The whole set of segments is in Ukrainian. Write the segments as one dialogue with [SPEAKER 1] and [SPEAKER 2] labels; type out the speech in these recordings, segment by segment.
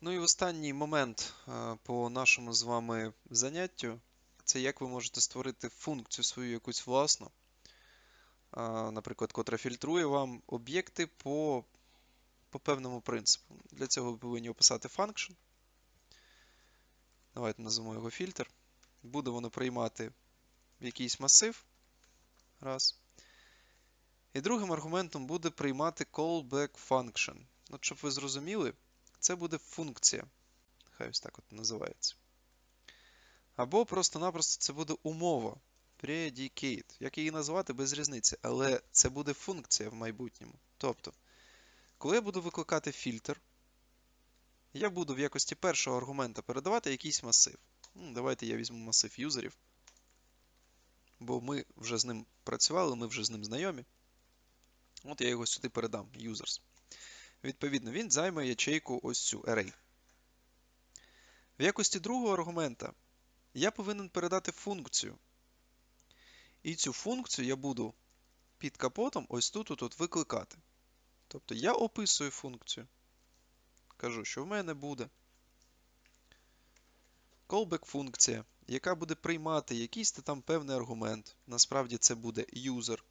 [SPEAKER 1] Ну і останній момент е, по нашому з вами заняттю це як ви можете створити функцію свою якусь власну, е, наприклад, котра фільтрує вам об'єкти по, по певному принципу. Для цього ви повинні описати function. Давайте назвемо його фільтр. Буде воно приймати якийсь масив. Раз. І другим аргументом буде приймати callback function. От щоб ви зрозуміли, це буде функція. Хай ось так от називається. Або просто-напросто це буде умова. Predicate. Як її назвати, без різниці. Але це буде функція в майбутньому. Тобто, коли я буду викликати фільтр, я буду в якості першого аргумента передавати якийсь масив. Давайте я візьму масив юзерів. Бо ми вже з ним працювали, ми вже з ним знайомі. От я його сюди передам, users. Відповідно, він займе ячейку ось цю array. В якості другого аргумента я повинен передати функцію. І цю функцію я буду під капотом ось тут от викликати. Тобто я описую функцію. Кажу, що в мене буде callback функція, яка буде приймати якийсь там певний аргумент. Насправді це буде user.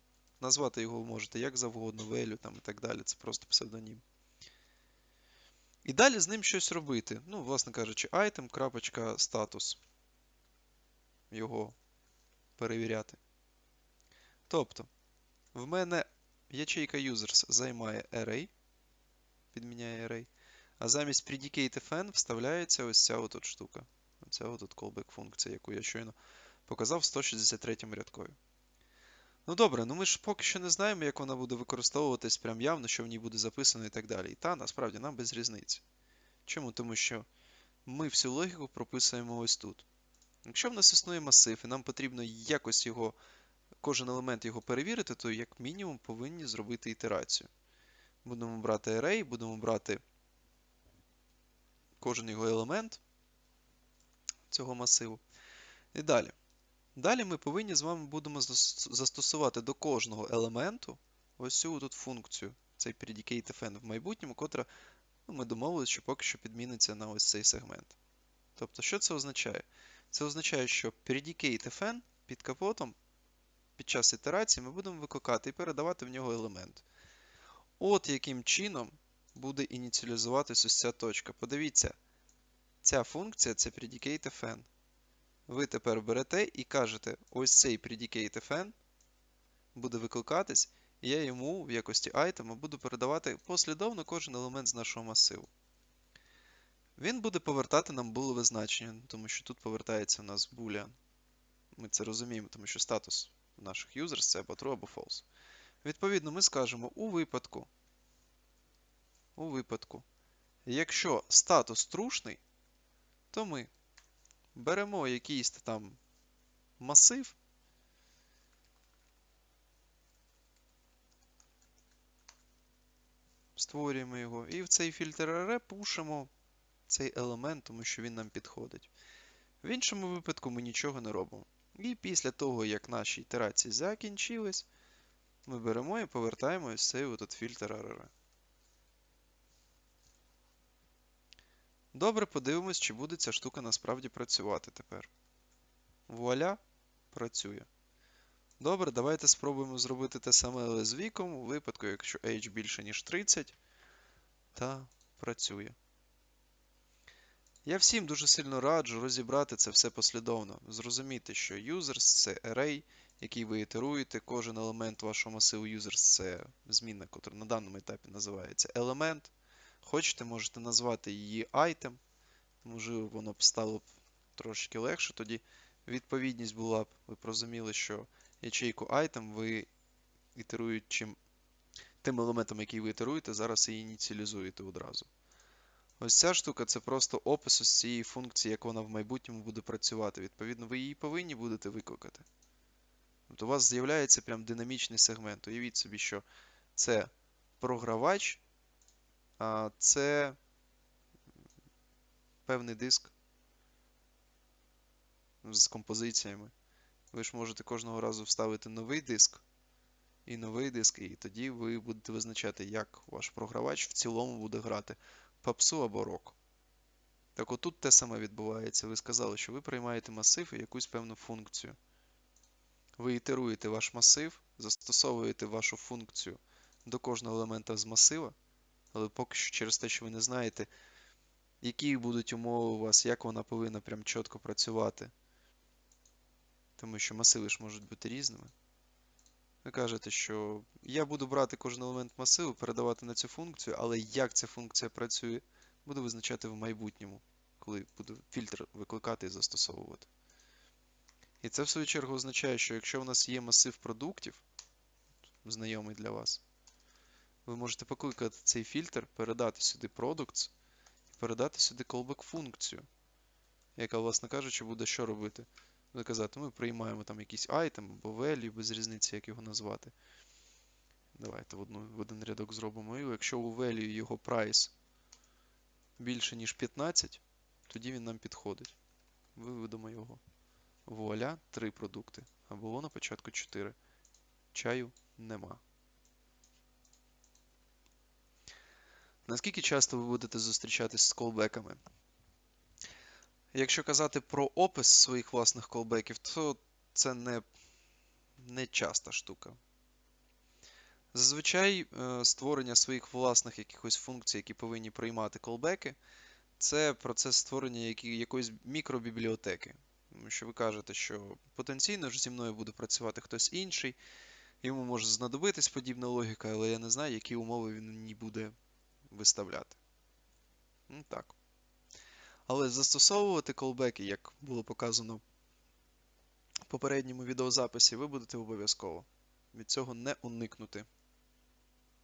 [SPEAKER 1] Назвати його можете як завгодно, value там і так далі. Це просто псевдонім. І далі з ним щось робити. Ну, власне кажучи, item, крапочка, status. Його перевіряти. Тобто, в мене ячейка users займає array, підміняє array, а замість predicate fn вставляється ось ця от штука. Оця от callback функція, яку я щойно показав в 163 рядкові. Ну добре, ну ми ж поки що не знаємо, як вона буде використовуватись прям явно, що в ній буде записано і так далі. І та, насправді, нам без різниці. Чому? Тому що ми всю логіку прописуємо ось тут. Якщо в нас існує масив, і нам потрібно якось його, кожен елемент його перевірити, то як мінімум повинні зробити ітерацію. Будемо брати array, будемо брати кожен його елемент цього масиву. І далі. Далі ми повинні з вами будемо застосувати до кожного елементу ось цю тут функцію, цей predicate fn в майбутньому, котра ну, ми домовилися, що поки що підміниться на ось цей сегмент. Тобто, що це означає? Це означає, що predicate fn під капотом під час ітерації ми будемо викликати і передавати в нього елемент. От яким чином буде ініціалізуватися ось ця точка. Подивіться, ця функція це predicate fn ви тепер берете і кажете, ось цей predicate fn буде викликатись, і я йому в якості айтема буду передавати послідовно кожен елемент з нашого масиву. Він буде повертати нам булеве значення, тому що тут повертається у нас boolean. Ми це розуміємо, тому що статус наших users це або true, або false. Відповідно, ми скажемо у випадку, у випадку, якщо статус трушний, то ми беремо якийсь там масив. Створюємо його. І в цей фільтр ARE пушимо цей елемент, тому що він нам підходить. В іншому випадку ми нічого не робимо. І після того, як наші ітерації закінчились, ми беремо і повертаємо ось цей фільтр ARE. Добре, подивимось, чи буде ця штука насправді працювати тепер. Вуаля, працює. Добре, давайте спробуємо зробити те саме, але з віком, у випадку, якщо H більше, ніж 30, та працює. Я всім дуже сильно раджу розібрати це все послідовно. Зрозуміти, що users це array, який ви ітеруєте. Кожен елемент вашого масиву users це змінна, яка на даному етапі називається елемент. Хочете, можете назвати її item. Можливо, воно б стало б трошки легше. Тоді відповідність була б, ви б розуміли, що ячейку item ви ітеруючим тим елементом, який ви ітеруєте, зараз її ініціалізуєте одразу. Ось ця штука це просто опис ось цієї функції, як вона в майбутньому буде працювати. Відповідно, ви її повинні будете викликати. Тобто у вас з'являється прям динамічний сегмент. Уявіть собі, що це програвач, це певний диск з композиціями. Ви ж можете кожного разу вставити новий диск і новий диск, і тоді ви будете визначати, як ваш програвач в цілому буде грати попсу або рок. Так отут те саме відбувається. Ви сказали, що ви приймаєте масив і якусь певну функцію. Ви ітеруєте ваш масив, застосовуєте вашу функцію до кожного елемента з масива, але поки що через те, що ви не знаєте, які будуть умови у вас, як вона повинна прям чітко працювати. Тому що масиви ж можуть бути різними. Ви кажете, що я буду брати кожен елемент масиву, передавати на цю функцію, але як ця функція працює, буду визначати в майбутньому, коли буду фільтр викликати і застосовувати. І це в свою чергу означає, що якщо у нас є масив продуктів, знайомий для вас, ви можете покликати цей фільтр, передати сюди products і передати сюди callback функцію, яка, власне кажучи, буде що робити? Буде казати, ми приймаємо там якийсь item або value, без різниці, як його назвати. Давайте в, одну, в один рядок зробимо. І якщо у value його price більше, ніж 15, тоді він нам підходить. Виведемо його. Вуаля, три продукти. А було на початку 4. Чаю нема. Наскільки часто ви будете зустрічатись з колбеками? Якщо казати про опис своїх власних колбеків, то це не, не часта штука. Зазвичай е, створення своїх власних якихось функцій, які повинні приймати колбеки, це процес створення якоїсь мікробібліотеки. Тому що ви кажете, що потенційно ж зі мною буде працювати хтось інший, йому може знадобитись подібна логіка, але я не знаю, які умови він мені буде виставляти. Ну, так. Але застосовувати колбеки, як було показано в попередньому відеозаписі, ви будете обов'язково. Від цього не уникнути.